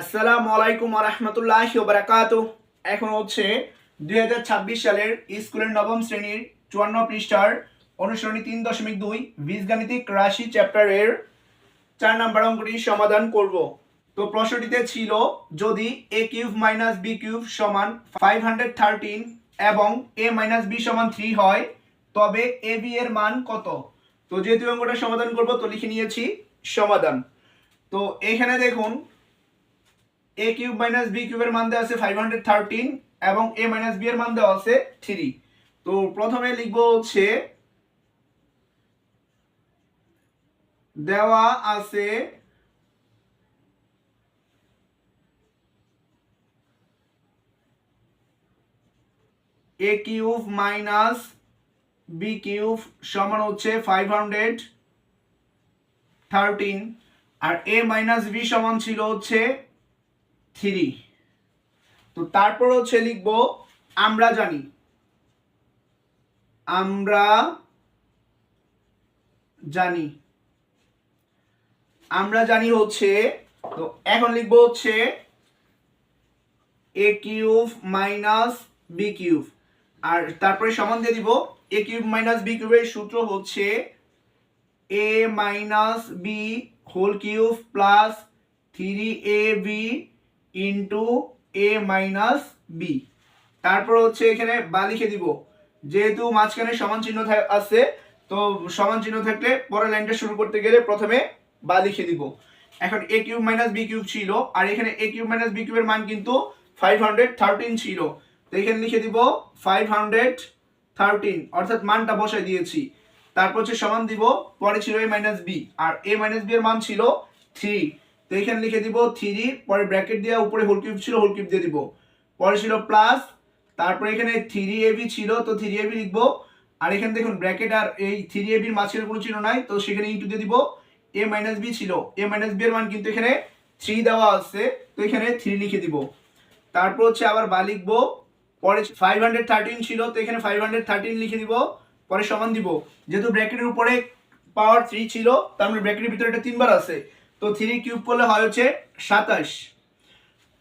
আসসালামু আলাইকুম রহমতুল্লাহ বারাকাত এখন হচ্ছে দু হাজার ছাব্বিশ সালের স্কুলের নবম শ্রেণির চুয়ান্ন পৃষ্ঠার অনুসরণী তিন দশমিক দুই, বীজগাণিতিক রাশি চ্যাপ্টারের চার নাম্বার অঙ্কটি সমাধান করব। তো প্রশ্নটিতে ছিল, যদি A cube minus B cube সমান ফাইভ হান্ড্রেড থার্টিন এবং এ মাইনাস বি সমান থ্রি হয়, তবে এ বি এর মান কত? তো যেহেতু অঙ্কটা সমাধান করব, তো লিখে নিয়েছি সমাধান। তো এখানে দেখুন এ কিউব মাইনাস বি কিউবের মান দেওয়া আছে ফাইভ হান্ড্রেড থার্টিন এবং এ মাইনাস বি এর মান দেওয়া আছে থ্রি তো প্রথমে লিখব হচ্ছে, দেওয়া আছে A cube minus B cube সমান হচ্ছে ফাইভ হান্ড্রেড থার্টিন আর এ মাইনাস বি সমান ছিল হচ্ছে থ্রি। তো তারপর হচ্ছে লিখব, আমরা জানি। আমরা জানি। আমরা জানি হচ্ছে, তো এখন লিখব হচ্ছে A cube minus B cube. আর তারপরে সমান দিয়ে দিব এ কিউব মাইনাস বি কিউবের সূত্র হচ্ছে A minus B whole cube plus three A B into A minus B তারপর হচ্ছে এখানে বা লিখে দিব। যেহেতু মাঝখানে সমান চিহ্ন আছে, তো সমান চিহ্ন থাকলে পরের লাইনটা শুরু করতে গেলে প্রথমে বা লিখে দিব। এখন A cube minus B cube ছিল, আর এখানে এ কিউব মাইনাস বি কিউবের মান কিন্তু ফাইভ হান্ড্রেড থার্টিন ছিল। তো এখানে লিখে দিব ফাইভ হান্ড্রেড থার্টিন অর্থাৎ মানটা বসাই দিয়েছি। তারপর হচ্ছে সমান দিব, পরে ছিল এ মাইনাস বি আর এ মাইনাস বি এর মান ছিল থ্রি তো এখানে লিখে দিব থ্রি পরে ব্র্যাকেট দিয়ে উপরে হোল কিউব ছিল হোল কিউব দিয়ে দিব। পরে ছিল প্লাস তারপরে এখানে থ্রি এ বি ছিল, তো থ্রি এ বি লিখব। আর এখানে দেখুন ব্র্যাকেট আর এই থ্রি এ বির মাঝখানে কোনো চিহ্ন নাই, তো সেখানে ইন্টু দিয়ে দিব। এ মাইনাস বি ছিল। এ মাইনাস বি এর মান কিন্তু এখানে থ্রি দেওয়া আছে, তো এখানে থ্রি লিখে দিব। তারপর হচ্ছে আবার বা লিখব, পরে ফাইভ হান্ড্রেড থার্টিন ছিল, তো এখানে ফাইভ হান্ড্রেড থার্টিন লিখে দিব। পরে সমান দিব। যেহেতু ব্র্যাকেটের উপরে পাওয়ার থ্রি ছিল, তার মানে ব্র্যাকেটের ভিতরে এটা তিনবার আছে। তো থ্রি কিউব করলে হয় হচ্ছে সাতাশ।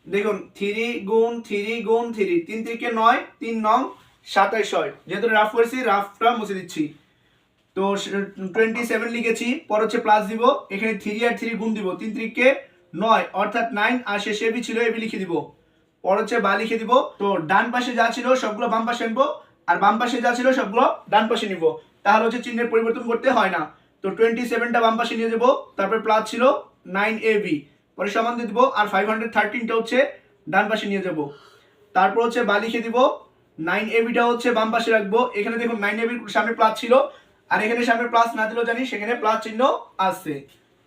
দেখুন, থ্রি গুণ থ্রি গুণ থ্রি, তিন থেকে নয়, তিন নং সাতাশ হয়। যেহেতু রাফ করেছি, রাফটা মুছে দিচ্ছি। তো টোয়েন্টি সেভেন লিখেছি, পর হচ্ছে প্লাস দিব। এখানে থ্রি আর থ্রি গুণ দিব, তিন তিরিকে নয়, অর্থাৎ নাইন আর শেষে এবি ছিল, এবি লিখে দিব। পর হচ্ছে বা লিখে দিব। তো ডান পাশে যা ছিল, সবগুলো বাম পাশে আনব, আর বাম পাশে যা ছিল, সবগুলো ডান পাশে নিব। তাহলে হচ্ছে চিহ্নের পরিবর্তন করতে হয় না। তো টোয়েন্টি সেভেনটা বাম পাশে নিয়ে যাব, তারপরে প্লাস ছিল নাইন এ বি পরে সমান দিয়ে দিব আর ফাইভ হান্ড্রেড থার্টিনটা হচ্ছে ডান পাশে নিয়ে যাব। তারপর হচ্ছে বা লিখে দিব নাইন এ বিটা হচ্ছে বাম পাশে রাখব। এখানে দেখুন নাইন এবির সামনে প্লাস ছিল, আর এখানে সামনে প্লাস না দিলেও জানি সেখানে প্লাস চিহ্ন আসছে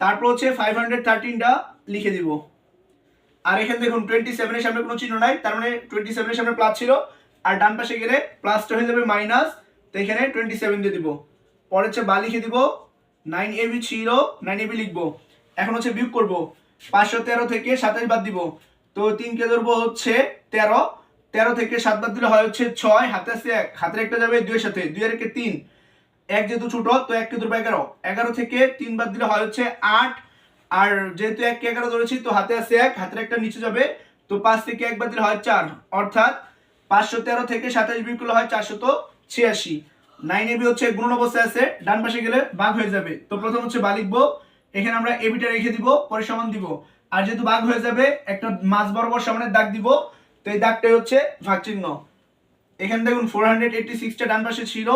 তারপর হচ্ছে ফাইভ হান্ড্রেড থার্টিনটা লিখে দিব। আর এখানে দেখুন টোয়েন্টি সেভেনের সামনে কোনো চিহ্ন নাই, তার মানে টোয়েন্টি সেভেনের সামনে প্লাস ছিল, আর ডান পাশে গেলে প্লাসটা হয়ে যাবে মাইনাস তো এখানে টোয়েন্টি সেভেন দিয়ে দিব। পরে হচ্ছে বা লিখে দিব নাইন এবি ছিল, নাইন এবি লিখব। এখন হচ্ছে বিয়োগ করব। পাঁচশো তেরো থেকে সাতাশ বাদ দিব। তো তিন কে ধরবো হচ্ছে তেরো। তেরো থেকে সাত বাদ দিলে হয় হচ্ছে ছয়। হাতে আছে এক। হাতের একটা যাবে দুইয়ের সাথে। দুই আর একে তিন। এক যেহেতু ছোট, তো এক কে ধরবো এগারো। এগারো থেকে তিন বাদ দিলে হয় হচ্ছে আট। আর যেহেতু এক কে এগারো ধরেছি, তো হাতে আছে এক। হাতের একটা নিচে যাবে। তো পাঁচ থেকে এক বাদ দিলে হয় চার। অর্থাৎ পাঁচশো তেরো থেকে সাতাশ বিয়োগ হয় চারশত ছিয়াশি। নাইন এবি হচ্ছে গুণন অবস্থায় আছে, ডান পাশে গেলে ভাগ হয়ে যাবে। তো প্রথম হচ্ছে বা লিখব, এখানে আমরা এবিটা রেখে দিব, পরে সমান দিব। আর যেহেতু ভাগ হয়ে যাবে, একটা মাছ বরাবর সমানের দাগ দিব, তো এই দাগটাই হচ্ছে ভাগ চিহ্ন এখানে দেখুন ফোর হান্ড্রেড এইটটি সিক্সটা ডান পাশে ছিল,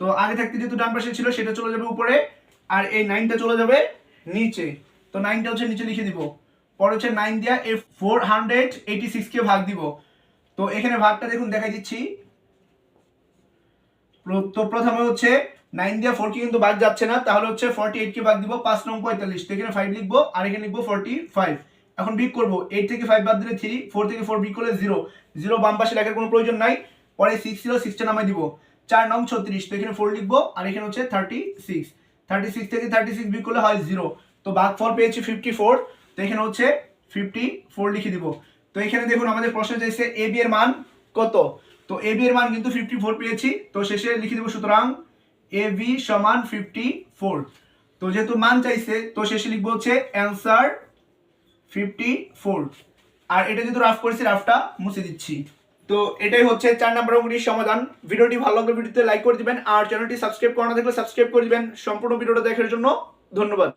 তো আগে থাকতে যেহেতু ডান পাশে ছিল, সেটা চলে যাবে উপরে, আর এই নাইনটা চলে যাবে নিচে। তো নাইনটা হচ্ছে নিচে লিখে দিব। পরে হচ্ছে নাইন দিয়া এ ফোর হান্ড্রেড এইটি সিক্সকে ভাগ দিব। তো এখানে ভাগটা দেখুন দেখাই দিচ্ছি। তো প্রথমে হচ্ছে নাইন দিয়ে ফোর কি কিন্তু বাদ যাচ্ছে না, তাহলে হচ্ছে ফর্টি এইট কে বাদ দিব, পাঁচ নং পঁয়তাল্লিশ। এখানে ফাইভ লিখব, আর এখানে লিখব ফর্টি ফাইভ এখন বিক করব এইট থেকে ফাইভ বাদ দিলে থ্রি ফোর থেকে ফোর বিক করলে জিরো জিরো বাম পাশে লেখার কোনো প্রয়োজন নাই, পরে সিক্স ছিল সিক্সটা নামাই দিব। চার নং ছত্রিশ, তো এখানে ফোর লিখব, আর এখানে হচ্ছে থার্টি সিক্স থার্টি সিক্স থেকে থার্টি সিক্স বিক করলে হয় জিরো তো বাদ ফল পেয়েছি ফিফটি ফোর তো এখানে হচ্ছে ফিফটি ফোর লিখে দিব। তো এখানে দেখুন আমাদের প্রশ্ন চাইছে এ বি এর মান কত? তো এ বি এর মান কিন্তু ফিফটি ফোর পেয়েছি। তো শেষে লিখে দেবো সুতরাং এ বি সমান ফিফটি ফোর তো যেহেতু মান চাইছে, তো শেষে লিখব হচ্ছে অ্যান্সার ফিফটি ফোর আর এটা যেহেতু রাফ করেছি রাফটা মুছে দিচ্ছি। তো এটাই হচ্ছে চার নম্বর অঙ্কটির সমাধান। ভিডিওটি ভালো লাগলে ভিডিওতে লাইক করে দিবেন, আর চ্যানেলটি সাবস্ক্রাইব করা না থাকলে সাবস্ক্রাইব করে দিবেন। সম্পূর্ণ ভিডিওটা দেখার জন্য ধন্যবাদ।